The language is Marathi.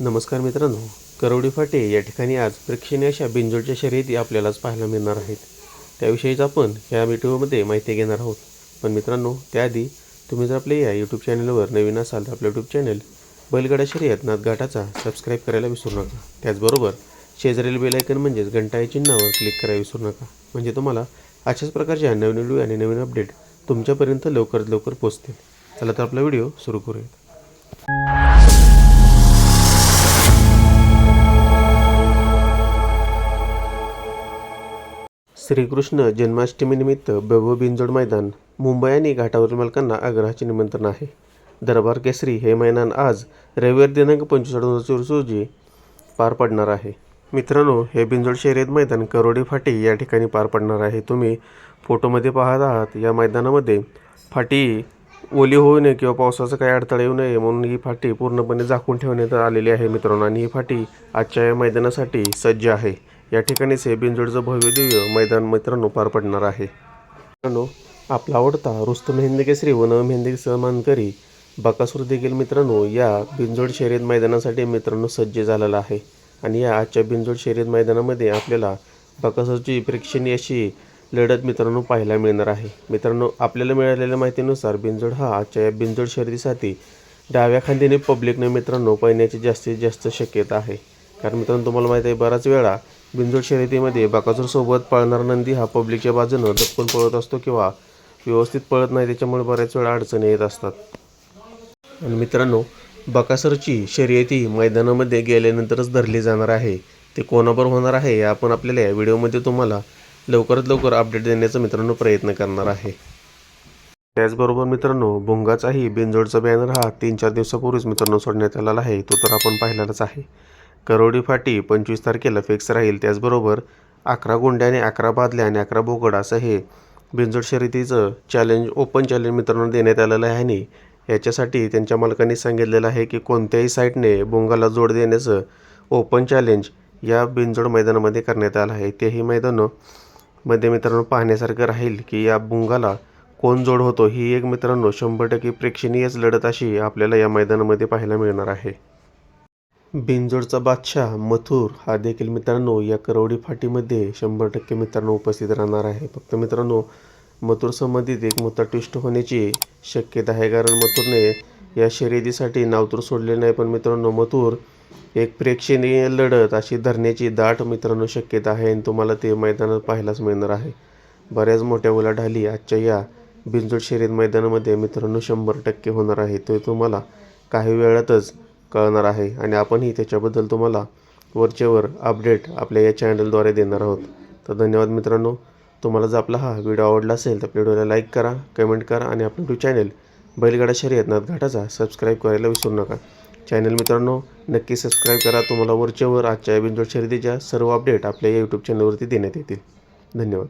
नमस्कार मित्रांनो करवडी फाटे या ठिकाणी आज प्रेक्षणीय अशा बिंजोडच्या शर्यती आपल्यालाच पाहायला मिळणार आहेत. त्याविषयीच आपण या व्हिडिओमध्ये माहिती घेणार आहोत. पण मित्रांनो त्याआधी तुम्ही जर आपल्या या यूट्यूब चॅनलवर नवीन असाल तर आपलं यूट्यूब चॅनल बैलगाडा शर्यत नाथघाटाचा सबस्क्राईब करायला विसरू नका. त्याचबरोबर शेजारील बेलायकन म्हणजेच घंटा या चिन्हावर क्लिक करायला विसरू नका. म्हणजे तुम्हाला अशाच प्रकारच्या नवीन व्हिडिओ आणि नवीन अपडेट तुमच्यापर्यंत लवकरात लवकर पोहोचतील. चला तर आपला व्हिडिओ सुरू करूयात श्रीकृष्ण जन्माष्टमीनिमित्त वैभव बिंजोड मैदान मुंबई आणि घाटावरील मालकांना आग्रहाचे निमंत्रण आहे. दरबार केसरी हे मैदान आज रविवार दिनांक पंचवीस रोजी पार पडणार आहे. मित्रांनो हे बिंजोड शर्यत मैदान करोडी फाटी या ठिकाणी पार पडणार आहे. तुम्ही फोटोमध्ये पाहत आहात या मैदानामध्ये फाटी ओली होऊ नये किंवा पावसाचा काही अडथळा येऊ नये म्हणून ही फाटी पूर्णपणे झाकून ठेवण्यात आलेली आहे मित्रांनो. आणि ही फाटी आजच्या या मैदानासाठी सज्ज आहे. या ठिकाणीच हे बिंजोडचं भव्य दिव्य मैदान मित्रांनो पार पडणार आहे. मित्रांनो आपला आवडता रुस्तम हिंद केसरी व नवम हिंद मानकरी बकासूर देखील मित्रांनो या बिंजोड शर्यत मैदानासाठी मित्रांनो सज्ज झालेला आहे. आणि या आजच्या बिंजोड शर्यत मैदानामध्ये आपल्याला बकासूरची प्रेक्षणीय अशी लढत मित्रांनो पाहायला मिळणार आहे. मित्रांनो आपल्याला मिळालेल्या माहितीनुसार बिंजोड हा आजच्या या बिंजोड शर्यतीसाठी डाव्या खांदीने पब्लिकने मित्रांनो पळण्याची जास्तीत जास्त शक्यता आहे. कारण मित्रांनो तुम्हाला माहिती आहे बराच वेळा बिंजोड शर्यतीमध्ये बकासूरसोबत पळणारा नंदी हा पब्लिकच्या बाजूनं दपकून पळत असतो किंवा व्यवस्थित पळत नाही त्याच्यामुळे बऱ्याच वेळा अडचणी येत असतात. आणि मित्रांनो बकासूरची शर्यती मैदानामध्ये गेल्यानंतरच धरली जाणार आहे. ते कोणावर होणार आहे हे आपण आपल्याला या व्हिडिओमध्ये तुम्हाला लवकरात लवकर अपडेट देण्याचा मित्रांनो प्रयत्न करणार आहे. त्याचबरोबर मित्रांनो भुंगाचाही बिनजोडचा बॅनर हा तीन चार दिवसापूर्वीच मित्रांनो सोडण्यात आलेला आहे. तो तर आपण पाहिलेलाच आहे. करोडी फाटी पंचवीस तारखेला फिक्स राहील. त्याचबरोबर अकरा गुंड्याने अकरा बादल्या आणि अकरा बोकड असं हे बिंजोड शर्यतीचं चॅलेंज ओपन चॅलेंज मित्रांनो देण्यात आलेलं आहे आणि याच्यासाठी त्यांच्या मालकांनी सांगितलेलं आहे की कोणत्याही साईटने बोंगाला जोड देण्याचं ओपन चॅलेंज या बिंजोड मैदानामध्ये करण्यात आलं आहे. तेही मैदानं मध्ये मित्रांनो पाहण्यासारखं राहील की या बुंगाला कोण जोड होतो ही एक मित्रांनो शंभर टक्के प्रेक्षणीयच लढत अशी आपल्याला या मैदानामध्ये पाहायला मिळणार आहे. बिनजोडचा बादशाह मथुर हा देखील मित्रांनो या करवडी फाटीमध्ये शंभर टक्के मित्रांनो उपस्थित राहणार आहे. फक्त मित्रांनो मथुर संबंधित एक मोठा ट्विस्ट होण्याची शक्यता आहे. कारण मथुरने या शर्यतीसाठी नावतूर सोडले नाही पण मित्रांनो मथुर एक प्रेक्षणीय लढत अशी धरण्याची दाट मित्रांनो शक्यता आहे आणि तुम्हाला ते मैदानात पाहायलाच मिळणार आहे. बऱ्याच मोठ्या उलाढाली आजच्या या बिंजोड शर्यत मैदानामध्ये मित्रांनो शंभर टक्के होणार आहे. ते तुम्हाला काही वेळातच कळणार आहे आणि आपणही त्याच्याबद्दल तुम्हाला वरचेवर अपडेट आपल्या या चॅनलद्वारे देणार आहोत. तर धन्यवाद मित्रांनो. तुम्हाला जर आपला हा व्हिडिओ आवडला असेल तर आपल्या व्हिडिओला लाईक करा कमेंट करा आणि आपलं यूट्यूब चॅनल बैलगाडा शर्यत नाथघाटाचा सबस्क्राईब करायला विसरू नका. चॅनल मित्रांनो नक्की सबस्क्राईब करा. तुम्हाला वरचेवर आजच्या बिंजोड शर्यतीच्या सर्व अपडेट आपल्या या यूट्यूब चॅनलवरती देण्यात येतील. धन्यवाद.